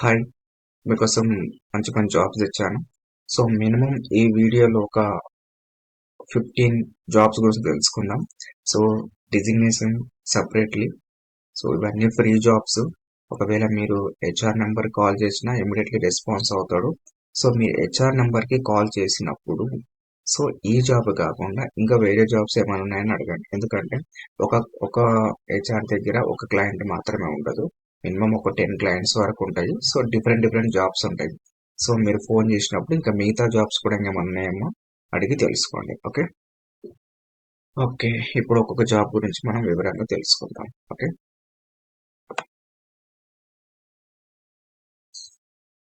Hi మీకోసం మంచి మంచి జాబ్స్ ఇచ్చాను. సో మినిమం ఈ వీడియోలో ఒక ఫిఫ్టీన్ జాబ్స్ గురించి తెలుసుకుందాం. సో డిజిగ్నేషన్ సపరేట్లీ సో ఇవన్నీ ఫ్రీ జాబ్స్ ఒకవేళ మీరు హెచ్ఆర్ నెంబర్ కాల్ చేసినా ఇమీడియట్లీ రెస్పాన్స్ అవుతాడు. సో మీ హెచ్ఆర్ నెంబర్కి కాల్ చేసినప్పుడు సో ఈ జాబ్ కాకుండా ఇంకా వేరే జాబ్స్ ఏమైనా ఉన్నాయని అడగండి. ఎందుకంటే ఒక ఒక హెచ్ఆర్ దగ్గర ఒక క్లయింట్ మాత్రమే ఉండదు. మినిమం ఒక టెన్ క్లయింట్స్ వరకు ఉంటాయి. సో డిఫరెంట్ డిఫరెంట్ జాబ్స్ ఉంటాయి. సో మీరు ఫోన్ చేసినప్పుడు ఇంకా మిగతా జాబ్స్ కూడా ఏమైనా ఉన్నాయేమో అడిగి తెలుసుకోండి. ఓకే? ఓకే. ఇప్పుడు ఒక్కొక్క జాబ్ గురించి మనం వివరంగా తెలుసుకుందాం. Okay?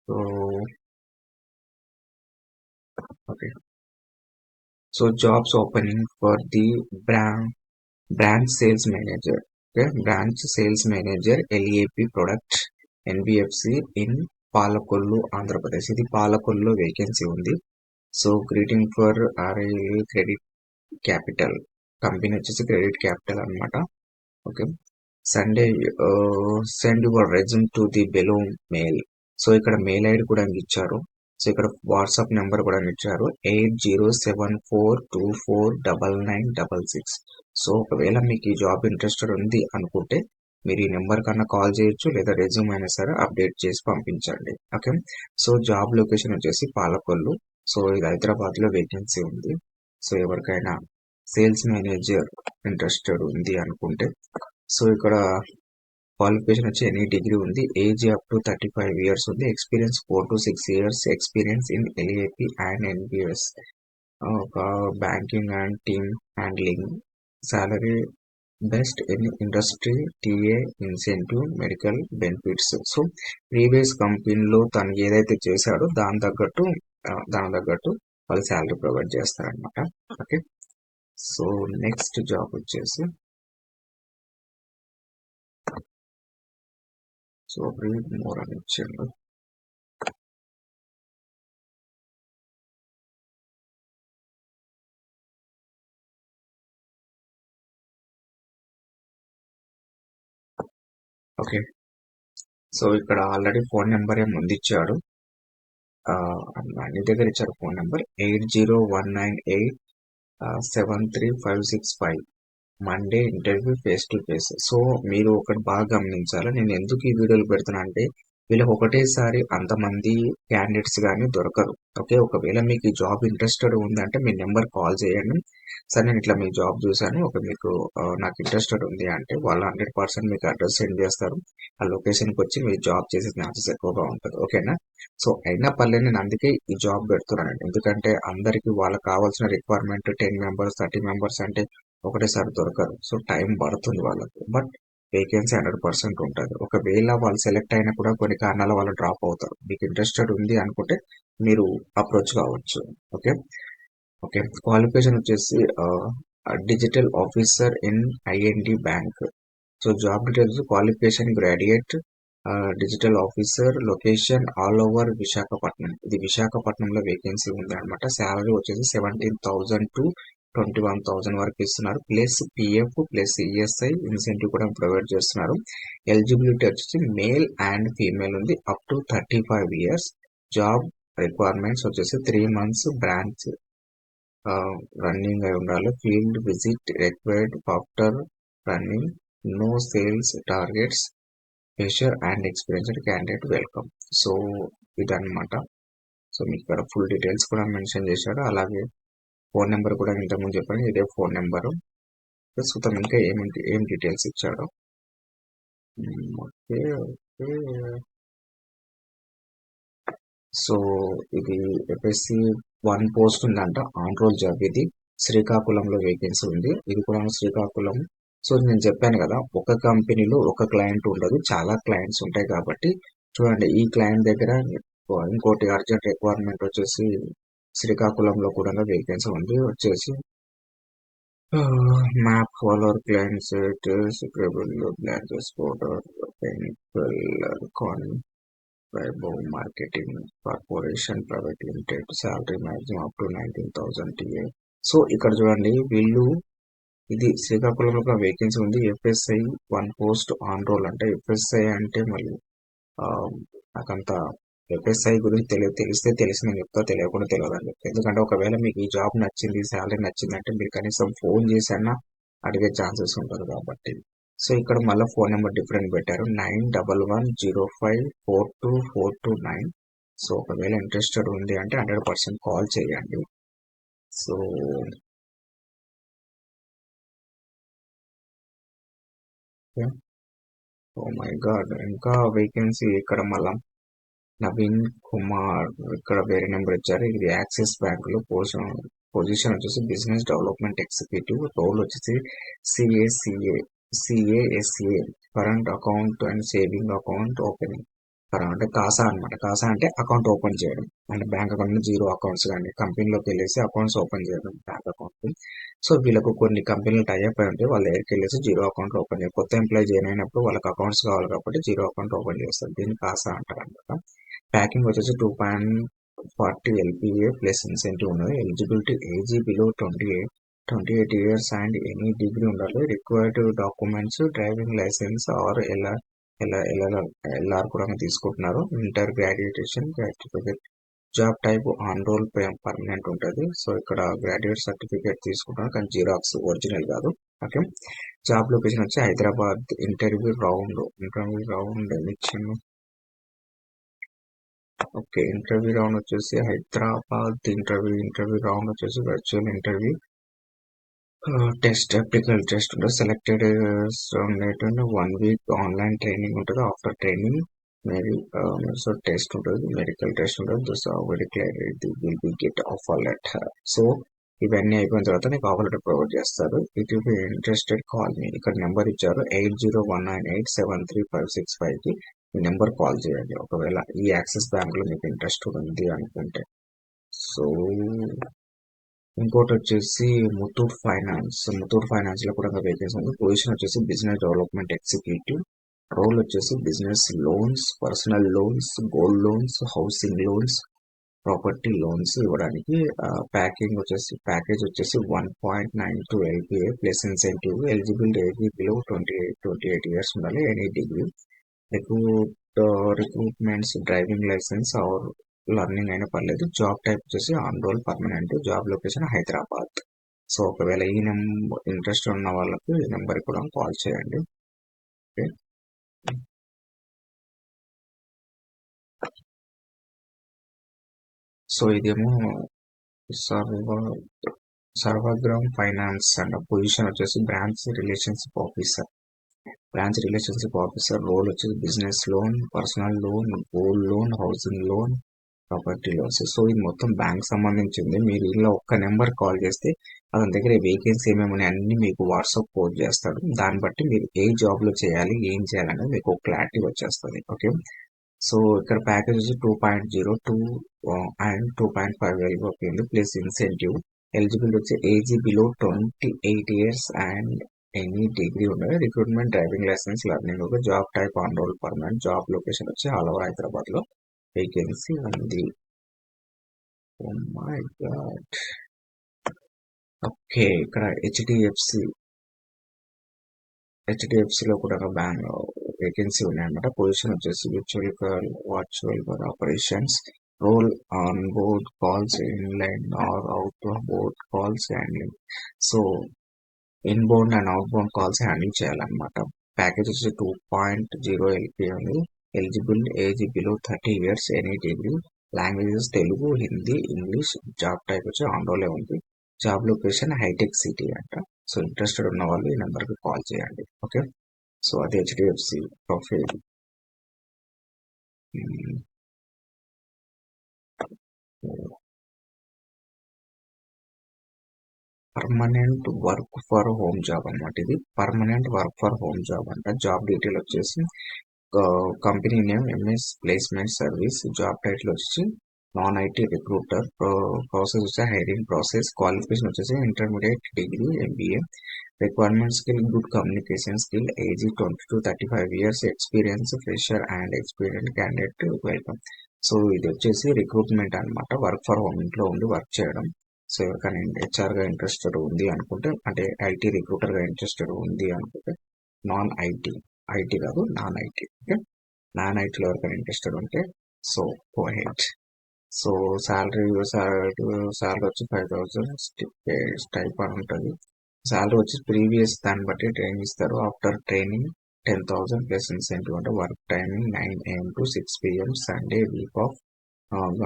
So okay. So jobs opening for the brand branch sales manager branch sales manager LAP product NBFC in Palakollu Andhra Pradesh ఇది పాలకొల్లు వేకెన్సీ ఉంది. So greeting for RIL credit capital company వచ్చేసి credit capital అనమాట okay Sunday send your resume to the balloon mail so ఇక్కడ mail ID కూడా ఇచ్చారు. So ఇక్కడ WhatsApp number కూడా ఇచ్చారు. Eight zero seven four two four double nine double six so ఒకవేళ మీకు ఈ జాబ్ ఇంట్రెస్టెడ్ ఉంది అనుకుంటే మీరు ఈ నెంబర్ కన్నా కాల్ చేయొచ్చు లేదా రెజ్యూమ్ అయినా సరే అప్డేట్ చేసి పంపించండి. ఓకే? సో జాబ్ లొకేషన్ వచ్చేసి పాలకొల్లు. సో ఇది హైదరాబాద్లో వేకెన్సీ ఉంది. సో ఎవరికైనా సేల్స్ మేనేజర్ ఇంట్రెస్టెడ్ ఉంది అనుకుంటే. సో ఇక్కడ క్వాలిఫికేషన్ వచ్చి ఎనీ డిగ్రీ ఉంది. Age up to thirty five years ఉంది. Experience four to six years. Experience in LAP and NBS ఒక banking and team handling salary best in industry TA incentive medical benefits so previous కంపెనీలో తను ఏదైతే చేశాడో దాని తగ్గట్టు దాని తగ్గట్టు వాళ్ళు శాలరీ ప్రొవైడ్ చేస్తారనమాట ఓకే సో నెక్స్ట్ జాబ్ వచ్చేసి సో మోర్ అని ఇచ్చిండు ఓకే సో ఇక్కడ ఆల్రెడీ ఫోన్ నెంబర్ ఏం ముందు ఇచ్చాడు అన్ని దగ్గర ఇచ్చారు phone number eight zero one nine eight seven three five six five. Monday interview face to face so మీరు ఒకటి బాగా గమనించాలి. నేను ఎందుకు ఈ వీడియోలు పెడుతున్నా అంటే వీళ్ళకి ఒకటేసారి అంతమంది క్యాండిడేట్స్ కానీ దొరకరు. ఓకే? ఒకవేళ మీకు జాబ్ ఇంట్రెస్టెడ్ ఉందంటే మీ నెంబర్ కాల్ చేయండి. సరే నేను ఇట్లా మీ జాబ్ చూసాను ఒక మీకు నాకు ఇంట్రెస్టెడ్ ఉంది అంటే వాళ్ళు హండ్రెడ్ పర్సెంట్ మీకు అడ్రస్ సెండ్ చేస్తారు. ఆ లొకేషన్కి వచ్చి మీరు జాబ్ చేసే ఛాన్సెస్ ఎక్కువగా ఉంటుంది. ఓకేనా? సో అయినా పర్లేదు నేను అందుకే ఈ జాబ్ పెడుతున్నాను ఎందుకంటే అందరికి వాళ్ళకి కావాల్సిన requirement ten members thirty members అంటే ఒకటేసారి దొరకరు. సో టైం పడుతుంది వాళ్ళకి. బట్ వేకెన్సీ హండ్రెడ్ పర్సెంట్ ఉంటుంది. ఒకవేళ వాళ్ళు సెలెక్ట్ అయినా కూడా కొన్ని కారణాల వాళ్ళు డ్రాప్ అవుతారు. మీకు ఇంట్రెస్టెడ్ ఉంది అనుకుంటే మీరు అప్రోచ్ కావచ్చు. ఓకే ఓకే క్వాలిఫికేషన్ వచ్చేసి digital officer in IND bank so job details qualification graduate digital officer location all over Visakhapatnam ఇది విశాఖపట్నంలో వేకెన్సీ ఉంది అనమాట శాలరీ వచ్చేసి seventeen thousand to twenty one thousand వరకు ఇస్తున్నారు. Plus PF plus ESI incentive కూడా provide చేస్తున్నారు. ఎలిజిబిలిటీ వచ్చేసి మేల్ అండ్ ఫీమేల్ ఉంది. Up to thirty five years job requirements వచ్చేసి త్రీ మంత్స్ బ్రాంచ్ రన్నింగ్ అయి ఉండాలి. Field visit required after running no sales targets fresher and experienced candidate welcome. So ఇదన్నమాట. So మీకు ఇక్కడ full details కూడా mention చేశారు. అలాగే ఫోన్ నెంబర్ కూడా ఇంతకుముందు చెప్పాను ఇదే ఫోన్ నెంబరు. ప్రస్తుతం ఇంకా ఏమి ఏం డీటెయిల్స్ ఇచ్చాడు? Okay okay. సో ఇది ఎపిఎస్సి వన్ పోస్ట్ ఉందంట ఆన్ రోల్ జాబ్ ఇది శ్రీకాకుళంలో వేకెన్సీ ఉంది. ఇది కూడా శ్రీకాకుళం. సో నేను చెప్పాను కదా ఒక కంపెనీలో ఒక క్లయింట్ ఉండదు చాలా క్లయింట్స్ ఉంటాయి కాబట్టి. చూడండి ఈ క్లయింట్ దగ్గర ఇంకోటి అర్జెంట్ రిక్వైర్మెంట్ వచ్చేసి శ్రీకాకుళంలో కూడా వేకెన్సీ ఉంది వచ్చేసి. మ్యాప్ ఫాలోవర్ క్లయింట్స్ ప్లాన్ చేసుకోవడం కాన్ Vaibhav marketing corporation private limited salary maximum up to nineteen thousand TA so ఇక్కడ చూడండి వీళ్ళు ఇది శ్రీకాకుళంలో ఒక వేకెన్సీ ఉంది FSI one post on role అంటే ఎఫ్ఎస్ఐ అంటే మళ్ళీ నాకంత ఎఫ్ఎస్ఐ గురించి తెలియ తెలిస్తే తెలిసిన చెప్తా తెలియకుండా తెలియదని చెప్తా ఎందుకంటే ఒకవేళ మీకు ఈ జాబ్ నచ్చింది శాలరీ నచ్చిందంటే మీరు కనీసం ఫోన్ చేసన్నా అడిగే ఛాన్సెస్ ఉంటారు కాబట్టి. సో ఇక్కడ మళ్ళీ ఫోన్ నెంబర్ డిఫరెంట్ పెట్టారు. Nine double one zero five four two four two nine. So ఒకవేళ ఇంట్రెస్టెడ్ ఉంది అంటే హండ్రెడ్ పర్సెంట్ కాల్ చేయండి. So oh my god. ఇంకా వేకెన్సీ ఇక్కడ మళ్ళీ? నవీన్ కుమార్ ఇక్కడ వేరే నెంబర్ ఇచ్చారు. ఇది యాక్సిస్ బ్యాంక్లో పొజిషన్ పొజిషన్ వచ్చేసి బిజినెస్ డెవలప్మెంట్ ఎగ్జిక్యూటివ్ రోల్ వచ్చేసి CACA CASA current account and saving account opening. Current అంటే కాసా అనమాట కాసా అంటే అకౌంట్ ఓపెన్ చేయడం. అంటే బ్యాంక్ అకౌంట్ జీరో అకౌంట్స్ కానీ కంపెనీలోకి వెళ్ళేసి అకౌంట్స్ ఓపెన్ చేయడం బ్యాంక్ అకౌంట్. సో వీళ్ళకు కొన్ని కంపెనీలు టైప్ అయి ఉంటే వాళ్ళ దగ్గరికి వెళ్ళేసి జీరో అకౌంట్ ఓపెన్ చేయాలి. కొత్త ఎంప్లాయ్ జాయిన్ అయినప్పుడు వాళ్ళకి అకౌంట్స్ కావాలి కాబట్టి జీరో అకౌంట్ ఓపెన్ చేస్తారు. దీన్ని కాసా అంటారు అనమాట ప్యాకింగ్ వచ్చేసి two point forty LPA plus incentive ఉన్నది. Eligibility age below twenty eight twenty eight years and any degree ఉండాలి. Required documents driving licence or ఎలా ఎలా ఎలా ఎల్ఆర్ కూడా తీసుకుంటున్నారు. Inter graduation certificate job type on role permanent ఉంటుంది. So ఇక్కడ graduate certificate తీసుకుంటున్నారు. కానీ జీరాక్స్ ఒరిజినల్ కాదు. ఓకే? జాబ్ లొకేషన్ వచ్చి Hyderabad interview round interview round ఇచ్చింది ఓకే. ఇంటర్వ్యూ రౌండ్ వచ్చేసి హైదరాబాద్ ఇంటర్వ్యూ ఇంటర్వ్యూ రౌండ్ వచ్చేసి వర్చువల్ ఇంటర్వ్యూ. టెస్ట్ అప్లికల్ టెస్ట్ ఉంటుంది selected one week online training ఉంటుంది. After training maybe so test ఉంటుంది మెడికల్ టెస్ట్ ఉంటుంది. So medical will be get offer letter. So ఇవన్నీ అయిపోయిన తర్వాత నీకు ఆఫర్ లెటర్ ప్రొవైడ్ చేస్తారు. It be interested call me. ఇక్కడ నెంబర్ ఇచ్చారు eight zero one nine eight seven three five six ఫైవ్కి నెంబర్ కాల్ చేయండి. ఒకవేళ ఈ యాక్సిస్ బ్యాంక్లో మీకు ఇంట్రెస్ట్ ఉంది అనుకుంటే. సో ఇంకోటి వచ్చేసి ముతూట్ ఫైనాన్స్. ముతూట్ ఫైనాన్స్లో కూడా వేకెన్సీ ఉంది. పొజిషన్ వచ్చేసి బిజినెస్ డెవలప్మెంట్ ఎగ్జిక్యూటివ్ రోల్ వచ్చేసి business loans personal loans gold loans housing loans property loans ఇవ్వడానికి ప్యాకింగ్ వచ్చేసి ప్యాకేజ్ వచ్చేసి one point nine two LPA plus incentive eligibility age below twenty eight twenty eight years ఉండాలి. Any degree recruit recruitments driving licence or learning అయినా పర్లేదు. Job type వచ్చేసి on role permanent job location Hyderabad. So ఒకవేళ ఈ number interest ఉన్న వాళ్ళకు ఈ number కూడా కాల్ చేయండి. ఓకే సో ఇదేమో Sarva Sarvagram finance and position వచ్చేసి branch relationship officer branch relationship officer role వచ్చేసి business loan personal loan gold loan housing loan property loans so ఇది మొత్తం బ్యాంక్ సంబంధించింది. మీరు ఇలా ఒక్క నెంబర్ కాల్ చేస్తే అతని దగ్గర వేకెన్సీ ఏమేమి అన్ని మీకు వాట్సాప్ పోస్ట్ చేస్తాడు. దాన్ని బట్టి మీరు ఏ జాబ్లో చేయాలి ఏం చేయాలనేది మీకు క్లారిటీ వచ్చేస్తుంది. ఓకే సో ఇక్కడ ప్యాకేజ్ వచ్చి two point zero two and two point five వెళ్ళిపోతుంది ప్లస్ ఇన్సెంటివ్ ఎలిజిబుల్ వచ్చి age below twenty eight years and any degree ఉండదు రిక్రూట్మెంట్ డ్రైవింగ్ లైసెన్స్ లర్నింగ్ ఒక job type on role permanent job location వచ్చి all over హైదరాబాద్లో. Vacancy ఉంది. Okay ఇక్కడ HDFC HDFC లో కూడా ఒక బ్యాంక్ వేకెన్సీ ఉన్నాయన్నమాట. పొజిషన్ వచ్చేసి virtual virtual operations role on board calls inline or out of board calls handling so inbound and outbound calls handle చేయాలన్నమాట ప్యాకేజ్ వచ్చి టూ పాయింట్ జీరో ఎల్పీ ఉంది. Eligible age below thirty years any degree languages Telugu Hindi English job type వచ్చి ఆండోలే ఉంది. Job location hitech City అంట. So interested ఉన్న వాళ్ళు ఈ నెంబర్కి కాల్ చేయండి. ఓకే సో అది HDFC profile permanent work for home job అనమాట ఇది. Permanent work for home job అంట. జాబ్ డీటెయిల్ వచ్చేసి company name MS placement service job title వచ్చి నాన్ ఐటీ రిక్రూటర్ ప్రాసెస్ వచ్చి హైరింగ్ ప్రాసెస్ క్వాలిఫికేషన్ వచ్చేసి intermediate degree MBA requirement skill good communication skill age twenty to thirty five years experience fresher and experience candidate welcome so ఇది వచ్చేసి recruitment అనమాట work for home ఇంట్లో ఉండి work చేయడం. So ఎవరికైనా హెచ్ఆర్గా interested ఉంది అనుకుంటే అంటే ఐటీ రిక్రూటర్గా ఇంట్రెస్టెడ్ ఉంది అనుకుంటే నాన్ ఐటీ ఐటీ కాదు నాన్ ఐటీ ఓకే? నాన్ ఐటీలో ఎవరికైనా ఇంట్రెస్టెడ్ ఉంటే so go head so salary salary వచ్చి ఫైవ్ థౌసండ్ టైప్ అని ఉంటుంది. శాలరీ వచ్చి ప్రీవియస్ దాన్ని బట్టి ట్రైనింగ్ ఇస్తారు. After training ten thousand plus incentive అంటే work timing nine AM to six PM Sunday week off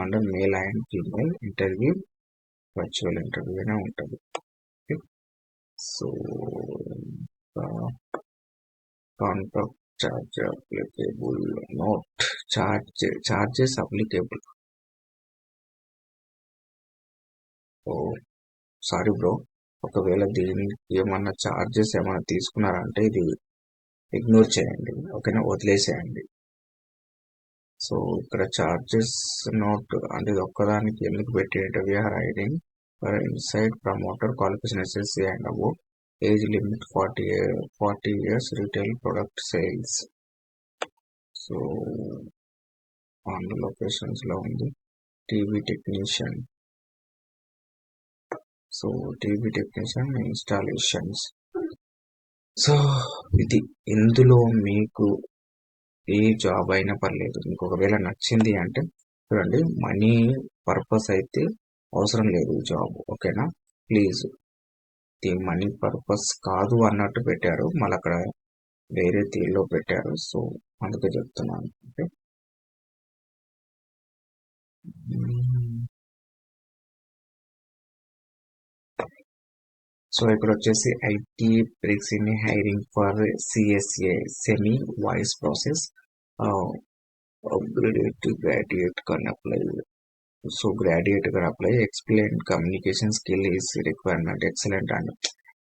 అంటే male and female interview virtual interview అనే ఉంటుంది. So contact charge applicable note charge charges applicable oh sorry bro. ఒకవేళ దీనికి ఏమన్నా charges ఏమైనా తీసుకున్నారంటే ఇది ఇగ్నోర్ చేయండి. ఓకేనా? వదిలేసేయండి. సో ఇక్కడ చార్జెస్ నోట్ అంటే ఇది ఒక్కదానికి ఎందుకు పెట్టినట్టు VR hiring for inside promoter qualification SSC and above age limit forty forty years retail product sales so on లొకేషన్స్లో ఉంది. TV technician so TV technician installations so ఇది ఇందులో మీకు ఏ జాబ్ అయినా పర్లేదు. మీకు ఒకవేళ నచ్చింది అంటే చూడండి మనీ పర్పస్ అయితే అవసరం లేదు జాబ్ ఓకేనా? ప్లీజ్. ఇది మనీ పర్పస్ కాదు అన్నట్టు పెట్టారు. మళ్ళీ అక్కడ వేరే తీరులో పెట్టారు. సో అందుకే చెప్తున్నాను. ఓకే? సో ఇక్కడ వచ్చేసి IT bricks in hiring for CSA semi voice process graduate graduate కానీ apply so graduate can apply explain communication skill is requirement. Excellent and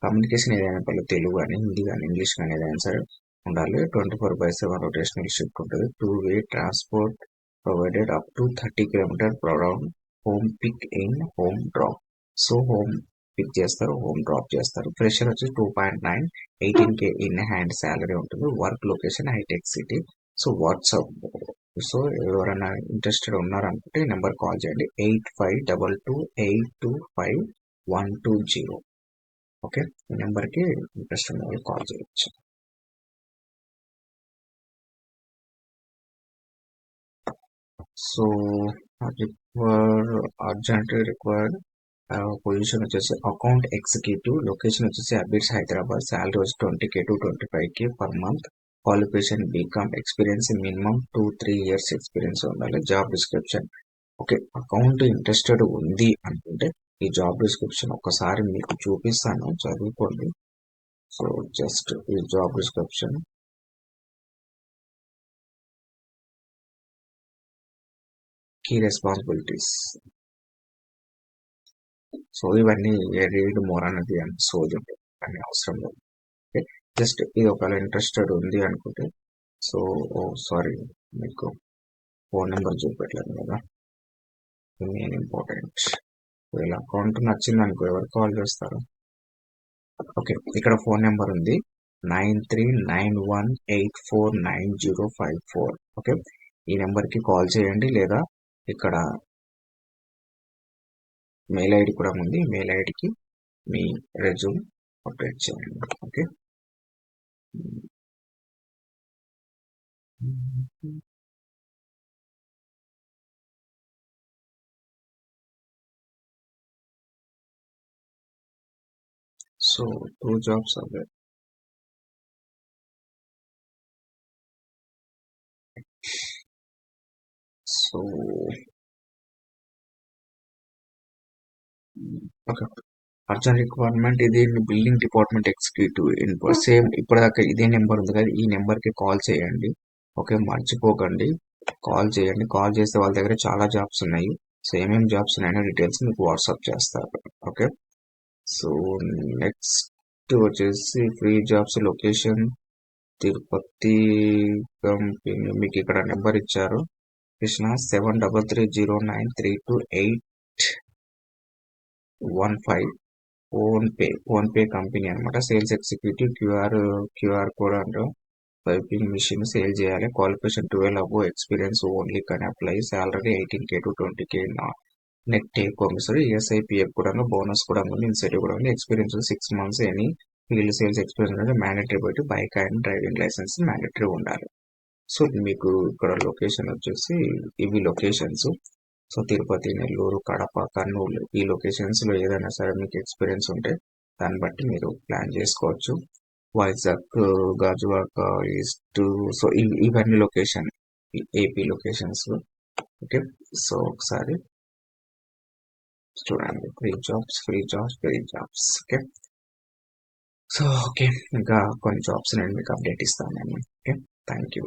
communication ఏదైనా పర్లేదు తెలుగు కానీ హిందీ కానీ ఇంగ్లీష్ కానీ ఏదైనా సరే ఉండాలి. Twenty four by seven rotational shift ఉంటుంది. Two way transport provided up to thirty kilometre ప్రొడౌన్ home pick in home drop. So home pick చేస్తారు హోమ్ డ్రాప్ చేస్తారు. ఫ్రెషర్ వచ్చి two point nine eighteen K in hand salary ఉంటుంది. Work location hitech city. So WhatsApp. So ఎవరైనా interested ఉన్నారనుకుంటే ఈ number call చేయండి. Eight five double two eight two five one two zero. Okay? ఈ నెంబర్కి interest ఉన్న వాళ్ళు కాల్ చేయొచ్చు. So require urgent required position వచ్చేసి అకౌంట్ ఎగ్జిక్యూటివ్ లొకేషన్ వచ్చేసి అబిట్స్ హైదరాబాద్ శాలరీ వచ్చి twenty K to twenty five K per month. Qualification BCom experience minimum two three years experience ఉండాలి job description okay account interested ఉంది అనుకుంటే ఈ job description ఒకసారి మీకు చూపిస్తాను చదువుకోండి. సో జస్ట్ ఈ job description key responsibilities so ఇవన్నీ రీడ్ మోర్ అనేది అని సోది అని అవసరం లేదు. ఓకే జస్ట్ ఇది ఒకవేళ ఇంట్రెస్టెడ్ ఉంది అనుకుంటే. సో ఓ సారీ మీకు ఫోన్ నెంబర్ చూపెట్టలేదు కదా. మెయిన్ ఇంపార్టెంట్ ఒకవేళ అకౌంట్ నచ్చింది అనుకో ఎవరు కాల్ చేస్తారు? ఓకే ఇక్కడ ఫోన్ నెంబర్ ఉంది. Nine three nine one eight four nine zero five four okay ఈ నెంబర్కి కాల్ చేయండి లేదా ఇక్కడ మెయిల్ ఐడి కూడా ఉంది. మెయిల్ ఐడికి మీ రెజ్యూమ్ అప్డేట్ చేయండి. ఓకే సో టూ జాబ్స్ అవే సో ఓకే అర్జెంట్ రిక్వైర్మెంట్ ఇది బిల్డింగ్ డిపార్ట్మెంట్ ఎగ్జిక్యూటివ్ సేమ్ ఇప్పటిదాకా ఇదే నెంబర్ ఉంది. కదా ఈ నెంబర్కి కాల్ చేయండి. ఓకే మర్చిపోకండి. కాల్ చేయండి. కాల్ చేస్తే వాళ్ళ దగ్గర చాలా జాబ్స్ ఉన్నాయి. సో ఏమేమి జాబ్స్ ఉన్నాయో డీటెయిల్స్ మీకు వాట్సాప్ చేస్తారు ఓకే? సో నెక్స్ట్ వచ్చేసి free jobs location Tirupati company మీకు ఇక్కడ నెంబర్ ఇచ్చారు. Krishna seven double three zero nine three two eight one five PhonePe PhonePe company అనమాట sales executive QR QR code and swiping machine sale చేయాలి. Qualification twelve above experience only కానీ apply. Salary eighteen K to twenty K net take home ఇస్తారు. ESI PF కూడా bonus కూడా ఉంది incentive కూడా ఉంది experience six months any field sales experience అంటే mandatory బట్టి bike and driving licence mandatory ఉండాలి. సో మీకు ఇక్కడ లొకేషన్ వచ్చేసి ఇవి లొకేషన్స్. సో తిరుపతి నెల్లూరు కడప కర్నూలు ఈ లొకేషన్స్లో ఏదైనా సరే మీకు ఎక్స్పీరియన్స్ ఉంటే దాన్ని బట్టి మీరు ప్లాన్ చేసుకోవచ్చు. వైజాగ్ గాజువాక ఈస్ట్ సో ఇవన్నీ location AP locations. Okay so ఒకసారి చూడండి free jobs free jobs free jobs okay. So okay ఇంకా కొన్ని జాబ్స్ నేను మీకు అప్డేట్ ఇస్తాను. నేను ఓకే థ్యాంక్ యూ